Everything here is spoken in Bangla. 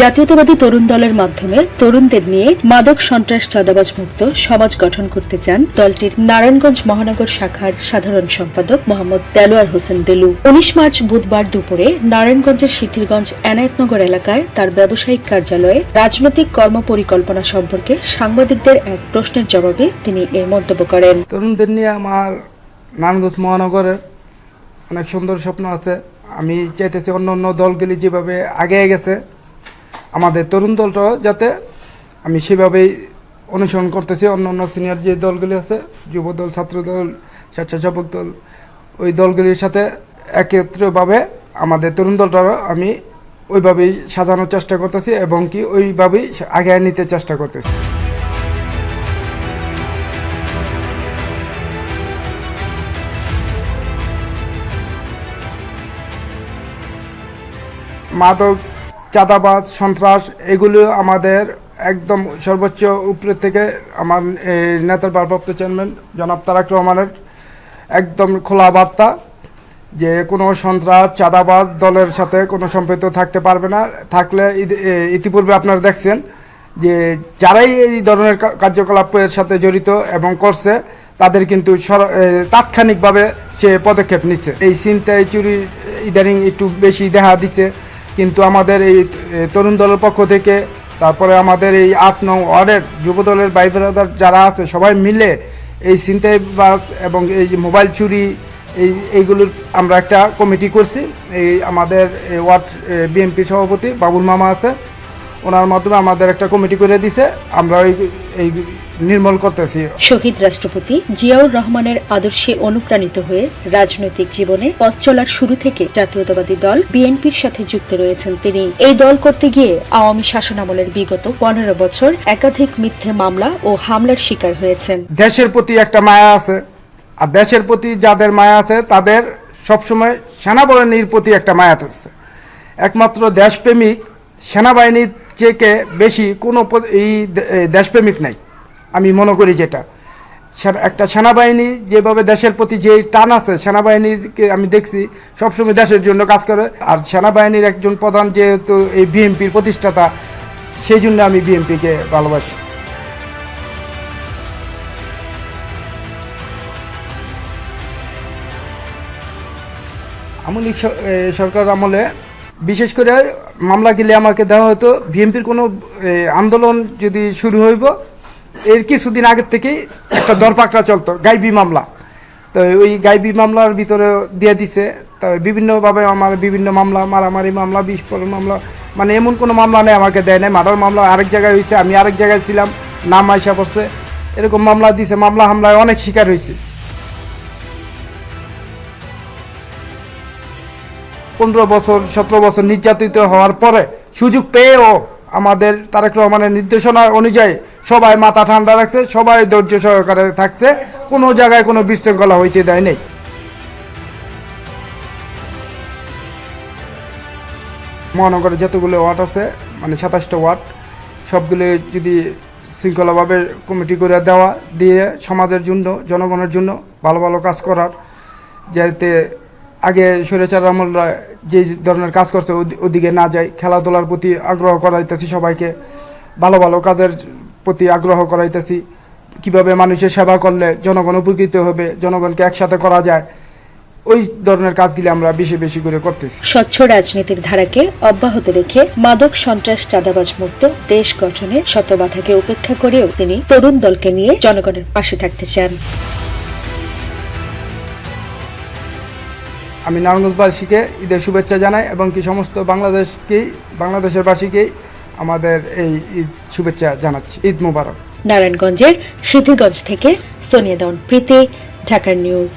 জাতীয়তাবাদী তরুণ দলের মাধ্যমে তরুণদের নিয়ে মাদক সন্ত্রাস চাঁদাবাজ মুক্ত সমাজ গঠন করতে চান দলটির নারায়ণগঞ্জ মহানগর শাখার সাধারণ সম্পাদক মোহাম্মদ দেলোয়ার হোসেন দেলু। উনিশ মার্চ বুধবার দুপুরে নারায়ণগঞ্জের সিদ্ধিরগঞ্জ এনায়েতনগর এলাকায় তার ব্যবসায়িক কার্যালয়ে রাজনৈতিক কর্মপরিকল্পনা সম্পর্কে সাংবাদিকদের এক প্রশ্নের জবাবে তিনি এই মন্তব্য করেন। তরুণদের নিয়ে আমার নারায়ণগঞ্জ মহানগরের অনেক সুন্দর স্বপ্ন আছে। আমি চাইতেছি অন্য অন্য দলগুলি যেভাবে আগে গেছে আমাদের তরুণ দলটাও যাতে আমি সেভাবেই অনুসরণ করতেছি। অন্য অন্য সিনিয়র যে দলগুলি আছে, যুব দল, ছাত্র দল, স্বেচ্ছাসেবক দল, ওই দলগুলির সাথে একত্রভাবে আমাদের তরুণ দলটারও আমি ওইভাবেই সাজানোর চেষ্টা করতেছি এবং কি ওইভাবেই আগে নিতে চেষ্টা করতেছি। মাদক চাঁদাবাজ, সন্ত্রাস, এগুলো আমাদের একদম সর্বোচ্চ উপরে থেকে আমার নেতার ভারপ্রাপ্ত চেয়ারম্যান জনাব তারাক রহমানের একদম খোলা বার্তা যে কোনো সন্ত্রাস, চাঁদাবাজ দলের সাথে কোনো সম্পৃক্ত থাকতে পারবে না। থাকলে ইতিপূর্বে আপনারা দেখছেন যে যারাই এই ধরনের কার্যকলাপের সাথে জড়িত এবং করছে, তাদের কিন্তু তাৎক্ষণিকভাবে সে পদক্ষেপ নিচ্ছে। এই চিন্তায় চুরি ইদানিং একটু বেশি দেখা দিচ্ছে। কিন্তু আমাদের এই তরুণ দলের পক্ষ থেকে, তারপরে আমাদের এই আট নং ওয়ার্ডের যুব দলের ভাই যারা আছে, সবাই মিলে এই সিনথেবাস এবং এই যে মোবাইল চুরি, এই, এইগুলোর আমরা একটা কমিটি করছি। এই আমাদের ওয়ার্ড বিএনপি সভাপতি বাবুল মামা আছে। ওনার মাধ্যমে আমাদের একটা কমিটি করে দিছে। আমরা ওই এই নির্মূল করতেছি। শহীদ রাষ্ট্রপতি জিয়াউর রহমানের আদর্শে অনুপ্রাণিত হয়ে রাজনৈতিক জীবনে পথ চলার শুরু থেকে জাতীয়তাবাদী দল বিএনপির সাথে যুক্ত রয়েছেন তিনি। এই দল করতে গিয়ে আওয়ামী শাসনামলের বিগত পনেরো বছর একাধিক মিথ্যে মামলা ও হামলার শিকার হয়েছেন। দেশের প্রতি একটা মায়া আছে। আর দেশের প্রতি যাদের মায়া আছে তাদের সবসময় সেনাবাহিনীর প্রতি একটা মায়া আছে। একমাত্র দেশপ্রেমিক সেনাবাহিনীর থেকে বেশি কোনো এই দেশপ্রেমিক নাই। আমি মনে করি যেটা। একটা সেনাবাহিনী যেভাবে দেশের প্রতি যে টান আছে সেনাবাহিনীকে আমি দেখছি সবসময় দেশের জন্য কাজ করে। আর সেনাবাহিনীর একজন প্রধান যেহেতু এই বিএনপির প্রতিষ্ঠাতা সেই জন্য আমি বিএনপিকে ভালোবাসি। আমলি স- এ, সরকার আমলে বিশেষ করে মামলা গেলে আমাকে দেওয়া হতো। বিএনপির কোনো আন্দোলন যদি শুরু হইব, এর কিছুদিন আগের থেকেই একটা দরপাকড়া চলতো, গাইবি মামলা। তো ওই গাইবি মামলার ভিতরে দিয়ে দিছে। তো বিভিন্নভাবে আমার বিভিন্ন মামলা, মারামারি মামলা, বিস্ফোরণ মামলা মানে এমন কোনো মামলা নেই আমাকে দেয় নাই। মার্ডার মামলা আরেক জায়গায় হয়েছে আমি আরেক জায়গায় ছিলাম, নাম আইসা পড়ছে। এরকম মামলা দিছে, মামলা হামলায় অনেক শিকার হয়েছে পনেরো বছর, সতেরো বছর নির্যাতিত হওয়ার পরে সুযোগ পেয়েও আমাদের তারেক রহমানের নির্দেশনা অনুযায়ী সবাই মাথা ঠান্ডা রাখছে, সবাই ধৈর্য সহকারে থাকছে, কোনো জায়গায় কোনো বিশৃঙ্খলা হইতে দেয় নেই। মহানগরে যতগুলো ওয়ার্ড আছে মানে সাতাশটা ওয়ার্ড, সবগুলো যদি শৃঙ্খলাভাবে কমিটি করে দেওয়া, দিয়ে সমাজের জন্য, জনগণের জন্য ভালো ভালো কাজ করার, যাতে আগে স্বৈরাচার আমলরা যে ধরনের কাজ করছে ওদিকে না যায়, খেলাধুলার প্রতি আগ্রহ করাইতেছি সবাইকে, ভালো ভালো কাজের প্রতি আগ্রহ করাইতেছি। কীভাবে মানুষের সেবা করলে জনগণ উপকৃত হবে, জনগণকে একসাথে করা যায়, ওই ধরনের কাজগুলি আমরা বেশি বেশি করে করতেছি। স্বচ্ছ রাজনীতির ধারাকে অব্যাহত রেখে মাদক সন্ত্রাস, চাঁদাবাজ মুক্ত দেশ গঠনে শত বাধাকে উপেক্ষা করেও তিনি তরুণ দলকে নিয়ে জনগণের পাশে থাকতে চান। আমি নারায়ণগঞ্জবাসীকে ঈদের শুভেচ্ছা জানাই এবং কি সমস্ত বাংলাদেশকেই বাংলাদেশের বাসীকেই আমাদের এই ঈদ শুভেচ্ছা জানাচ্ছি। ঈদ মুবারক। নারায়ণগঞ্জের সিদ্ধিগঞ্জ থেকে সোনিয়া দন প্রীতি, ঢাকার নিউজ।